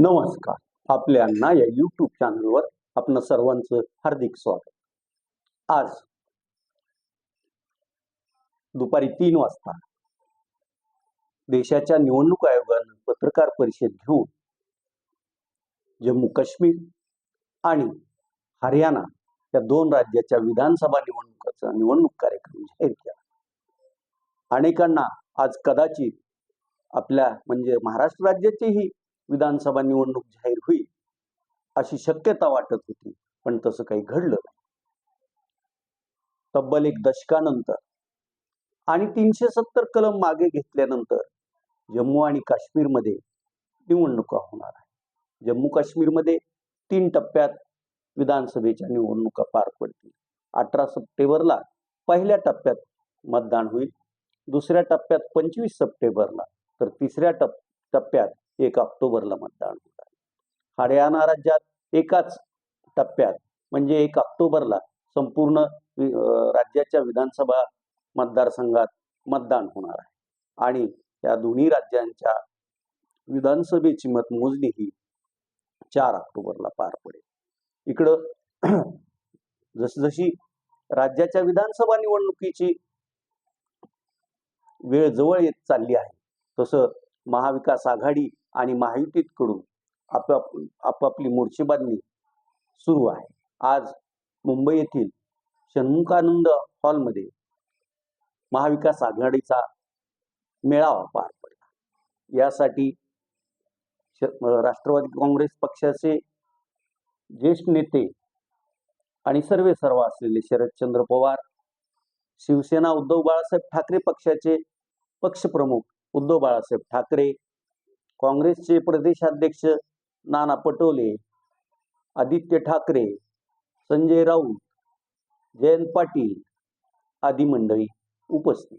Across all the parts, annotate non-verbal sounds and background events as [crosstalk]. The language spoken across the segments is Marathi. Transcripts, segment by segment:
नमस्कार. आपल्या ना या यूट्यूब चॅनलवर आपण सर्वांचं हार्दिक स्वागत. आज दुपारी तीन वाजता देशाच्या निवडणूक आयोगानं पत्रकार परिषद घेऊन जम्मू काश्मीर आणि हरियाणा या दोन राज्याच्या विधानसभा निवडणुकाचा निवडणूक कार्यक्रम जाहीर केला. अनेकांना आज कदाचित आपल्या म्हणजे महाराष्ट्र राज्याचीही विधानसभा निवडणूक जाहीर होईल अशी शक्यता वाटत होती पण तसं काही घडलं नाही. तब्बल एक दशकानंतर आणि तीनशे सत्तर कलम मागे घेतल्यानंतर जम्मू आणि काश्मीरमध्ये निवडणुका होणार आहे जम्मू काश्मीरमध्ये तीन टप्प्यात विधानसभेच्या निवडणुका पार पडतील. अठरा सप्टेंबरला पहिल्या टप्प्यात मतदान होईल दुसऱ्या टप्प्यात पंचवीस सप्टेंबरला तर तिसऱ्या टप टप्प्यात एक ऑक्टोबरला मतदान होत आहे. हरियाणा राज्यात एकाच टप्प्यात म्हणजे एक ऑक्टोबरला संपूर्ण राज्याच्या विधानसभा मतदारसंघात मतदान होणार आहे. आणि या दोन्ही राज्यांच्या विधानसभेची मतमोजणी ही चार ऑक्टोबरला पार पडेल. इकडं [clears throat] जसजशी राज्याच्या विधानसभा निवडणुकीची वेळ जवळ येत चालली आहे तसं महाविकास आघाडी आणि महायुतीकडून आपाप आपापली मोर्चेबांधणी सुरू आहे. आज मुंबई येथील षण्मुखानंद हॉलमध्ये महाविकास आघाडीचा मेळावा पार पडला. यासाठी श- राष्ट्रवादी काँग्रेस पक्षाचे ज्येष्ठ नेते आणि सर्वे सर्व असलेले शरदचंद्र पवार शिवसेना उद्धव बाळासाहेब ठाकरे पक्षाचे पक्षप्रमुख उद्धव बाळासाहेब ठाकरे काँग्रेसचे प्रदेशाध्यक्ष नाना पटोले आदित्य ठाकरे संजय राऊत जयंत पाटील आदी मंडळी उपस्थित.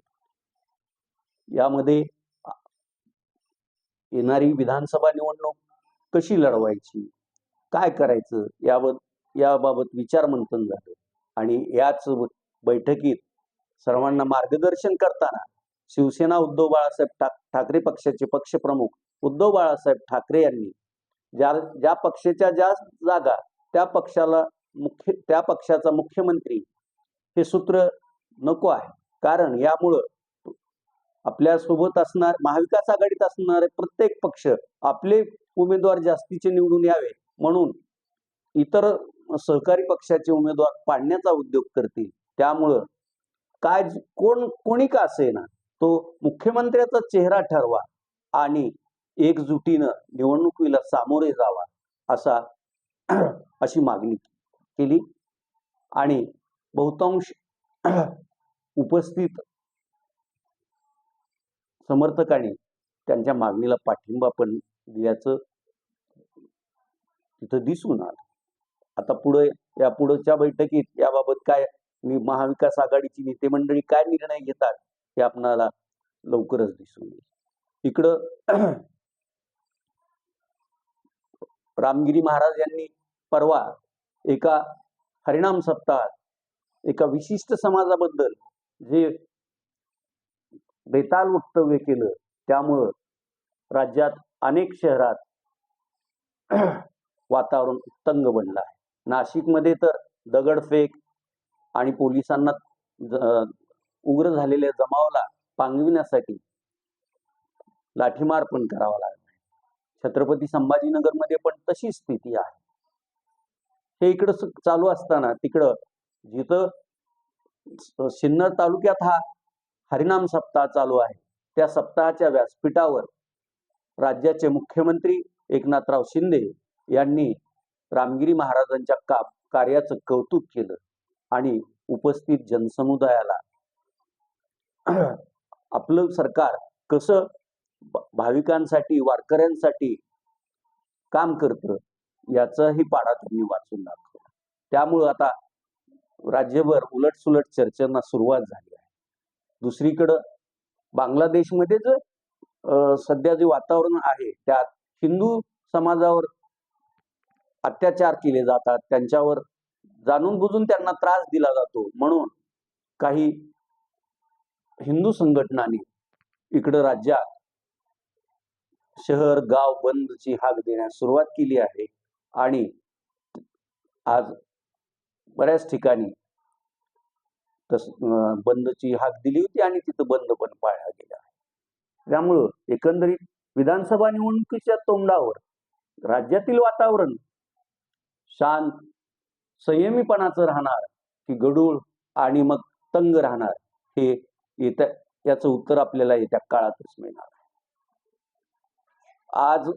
यामध्ये येणारी विधानसभा निवडणूक कशी लढवायची काय करायचं याबाबत याबाबत विचारमंथन झालं. आणि याच बैठकीत सर्वांना मार्गदर्शन करताना शिवसेना उद्धव बाळासाहेब ठाकरे पक्षाचे पक्षप्रमुख उद्धव बाळासाहेब ठाकरे यांनी ज्या ज्या पक्षाच्या ज्या जागा त्या पक्षाला मुख्य त्या पक्षाचा मुख्यमंत्री हे सूत्र नको आहे. कारण यामुळं आपल्यासोबत असणार महाविकास आघाडीत असणारे प्रत्येक पक्ष आपले उमेदवार जास्तीचे निवडून यावे म्हणून इतर सहकारी पक्षाचे उमेदवार पाडण्याचा उद्योग करतील. त्यामुळं काय कोण कोणी का असेना तो मुख्यमंत्र्याचा चेहरा ठरवा आणि एकजुटीनं निवडणुकीला सामोरे जावा असा [clears throat] अशी मागणी केली. आणि बहुतांश [clears throat] उपस्थित समर्थकांनी त्यांच्या मागणीला पाठिंबा पण दिल्याचं तिथं दिसून आलं. आता पुढे या पुढच्या बैठकीत याबाबत काय महाविकास आघाडीची नेते मंडळी काय निर्णय घेतात हे आपणाला लवकरच दिसून येईल. इकडं [clears throat] रामगिरी महाराज यांनी परवा एका हरिणाम सप्ताहात एका विशिष्ट समाजाबद्दल जे बेताल वक्तव्य केलं त्यामुळं राज्यात अनेक शहरात [clears throat] वातावरण उत्तंग बनलं आहे. नाशिकमध्ये तर दगडफेक आणि पोलिसांना उग्र झालेल्या जमावाला पांगविण्यासाठी लाठीमार पण करावा लागला. छत्रपती संभाजीनगरमध्ये पण तशी स्थिती आहे. हे इकडं चालू असताना तिकडं जिथं सिन्नर तालुक्यात हा हरिनाम सप्ताह चालू आहे. त्या सप्ताहाच्या व्यासपीठावर राज्याचे मुख्यमंत्री एकनाथराव शिंदे यांनी रामगिरी महाराजांच्या का कार्याचं कौतुक केलं आणि उपस्थित जनसमुदायाला [clears throat] आपलं सरकार कसं भाविकांसाठी वारकऱ्यांसाठी काम करतं याचाही पाढा त्यांनी वाचून दाखवला. त्यामुळं आता राज्यभर उलटसुलट चर्चांना सुरुवात झाली आहे. दुसरीकडं बांगलादेशमध्ये जे सध्या जे वातावरण आहे त्यात हिंदू समाजावर अत्याचार केले जातात त्यांच्यावर जाणून बुजून त्यांना त्रास दिला जातो म्हणून काही हिंदू संघटनांनी इकडं राज्यात शहर गाव बंदची हाक देण्यास सुरुवात केली आहे. आणि आज बऱ्याच ठिकाणी तस बंदची हाक दिली होती आणि तिथं बंद पण पाळला गेला आहे त्यामुळं एकंदरीत विधानसभा निवडणुकीच्या तोंडावर राज्यातील वातावरण शांत संयमीपणाचं राहणार की गडूळ आणि मग तंग राहणार हे येत्या याचं उत्तर आपल्याला येत्या काळातच मिळणार आज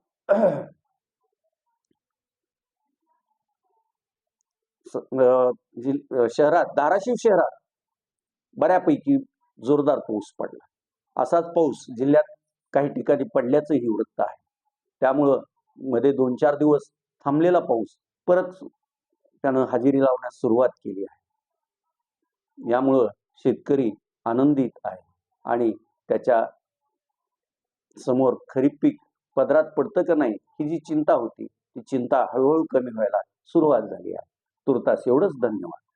शहरात धाराशिव शहरात बऱ्यापैकी जोरदार पाऊस पडला. असाच पाऊस जिल्ह्यात काही ठिकाणी पडल्याचंही वृत्त आहे. त्यामुळं मध्ये दोन चार दिवस थांबलेला पाऊस परत त्यानं हजेरी लावण्यास सुरुवात केली आहे. यामुळं शेतकरी आनंदित आहे आणि त्याच्यासमोर खरीप पीक पदरात पडतं का नाही ही जी चिंता होती ती चिंता हळूहळू कमी व्हायला सुरुवात झाली आहे. तुर्तास एवढंच धन्यवाद.